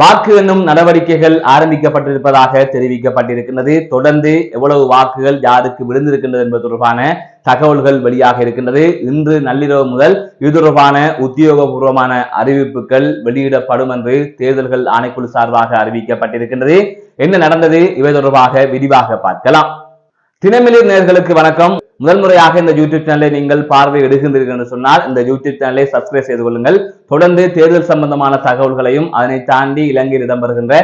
வாக்கு எண்ணும் நடவடிக்கைகள் ஆரம்பிக்கப்பட்டிருப்பதாக தெரிவிக்கப்பட்டிருக்கின்றது. தொடர்ந்து எவ்வளவு வாக்குகள் யாருக்கு விழுந்திருக்கின்றது என்பது தொடர்பான தகவல்கள் வெளியாக இருக்கின்றது. இன்று நள்ளிரவு முதல் இது தொடர்பான உத்தியோகபூர்வமான அறிவிப்புகள் வெளியிடப்படும் என்று தேர்தல்கள் ஆணைக்குழு சார்பாக அறிவிக்கப்பட்டிருக்கின்றது. என்ன நடந்தது? இவை தொடர்பாக விரிவாக பார்க்கலாம். தினமிலிர் நேர்களுக்கு வணக்கம். முதல் முறையாக இந்த யூடியூப் சேனலை நீங்கள் பார்வை எடுக்கின்றீர்கள் என்று சொன்னால் இந்த யூடியூப் சேனலை சப்ஸ்கிரைப் செய்து கொள்ளுங்கள். தொடர்ந்து தேர்தல் சம்பந்தமான தகவல்களையும் அதனை தாண்டி இலங்கையில் இடம்பெறுகின்ற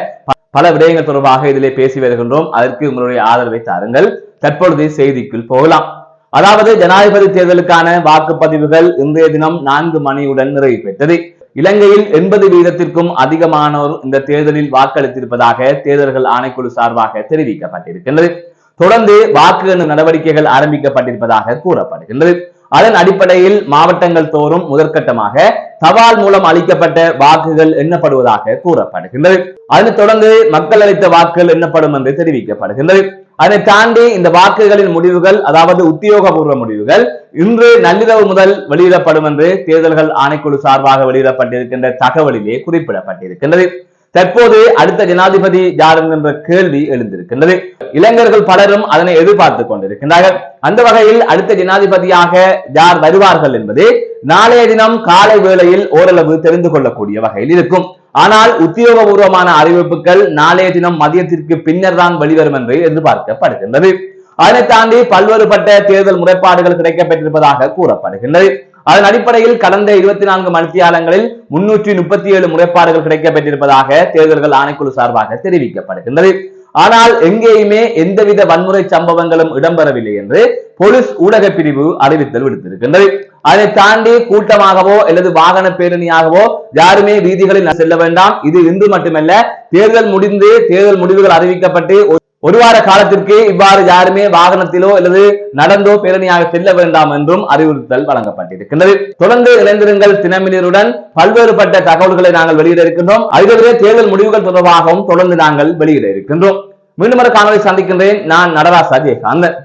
பல விடயங்கள் தொடர்பாக இதிலே பேசி வருகின்றோம். அதற்கு உங்களுடைய ஆதரவை தாருங்கள். தற்பொழுது செய்திக்குள் போகலாம். அதாவது ஜனாதிபதி தேர்தலுக்கான வாக்குப்பதிவுகள் இன்றைய தினம் நான்கு மணியுடன் நிறைவு பெற்றது. இலங்கையில் எண்பது வீதத்திற்கும் அதிகமானோர் இந்த தேர்தலில் வாக்களித்திருப்பதாக தேர்தல்கள் ஆணைக்குழு சார்பாக தெரிவிக்கப்பட்டிருக்கின்றது. தொடர்ந்து வாக்கு எண்ணும் நடவடிக்கைகள் ஆரம்பிக்கப்பட்டிருப்பதாக கூறப்படுகின்றது. அதன் அடிப்படையில் மாவட்டங்கள் தோறும் முதற்கட்டமாக தபால் மூலம் அளிக்கப்பட்ட வாக்குகள் எண்ணப்படுவதாக கூறப்படுகின்றது. அதனைத் தொடர்ந்து மக்கள் அளித்த வாக்குகள் எண்ணப்படும் என்று தெரிவிக்கப்படுகின்றது. அதை தாண்டி இந்த வாக்குகளின் முடிவுகள் அதாவது உத்தியோகபூர்வ முடிவுகள் இன்று நள்ளிரவு முதல் வெளியிடப்படும் என்று தேர்தல்கள் ஆணைக்குழு சார்பாக வெளியிடப்பட்டிருக்கின்ற தகவலிலே குறிப்பிடப்பட்டிருக்கின்றது. தற்போது அடுத்த ஜனாதிபதி யார் என்ற கேள்வி எழுந்திருக்கின்றது. இளைஞர்கள் பலரும் அதனை எதிர்பார்த்துக் கொண்டிருக்கின்றார்கள். அந்த வகையில் அடுத்த ஜனாதிபதியாக யார் வருவார்கள் என்பது நாளைய தினம் காலை வேளையில் ஓரளவு தெரிந்து கொள்ளக்கூடிய வகையில் இருக்கும். ஆனால் உத்தியோகபூர்வமான அறிவிப்புகள் நாளைய தினம் மதியத்திற்கு பின்னர் தான் வெளிவரும் என்று எதிர்பார்க்கப்படுகின்றது. அதனை தாண்டி பல்வேறுபட்ட தேர்தல் முறைப்பாடுகள் கிடைக்கப்பட்டிருப்பதாக கூறப்படுகின்றது. அதன் அடிப்படையில் கடந்த இருபத்தி நான்கு மணித்தியாலங்களில் முன்னூற்றி முப்பத்தி ஏழு முறைப்பாடுகள் கிடைக்கப்பட்டிருப்பதாக தேர்தல்கள் ஆணைக்குழு சார்பாக தெரிவிக்கப்படுகின்றது. ஆனால் எங்கேயுமே எந்தவித வன்முறை சம்பவங்களும் இடம்பெறவில்லை என்று போலீஸ் ஊடக பிரிவு அறிவித்தல் விடுத்திருக்கின்றது. அதை தாண்டி கூட்டமாகவோ அல்லது வாகன பேரணியாகவோ யாருமே வீதிகளில் செல்ல வேண்டாம். இது இன்று மட்டுமல்ல தேர்தல் முடிந்து தேர்தல் முடிவுகள் அறிவிக்கப்பட்டு ஒரு வார காலத்திற்கு இவ்வாறு யாருமே வாகனத்திலோ அல்லது நடந்தோ பேரணியாக செல்ல வேண்டாம் என்றும் அறிவுறுத்தல் வழங்கப்பட்டிருக்கின்றது. தொடர்ந்து இணைந்திருங்கள் தினமினருடன் பல்வேறுபட்ட தகவல்களை நாங்கள் வெளியிட இருக்கின்றோம். அதுவே தேர்தல் முடிவுகள் தொடர்பாகவும் தொடர்ந்து நாங்கள் வெளியிட இருக்கின்றோம். மீண்டும் ஒரு காணொலி சந்திக்கின்றேன். நான் நடராசா ஜெயகாந்தன்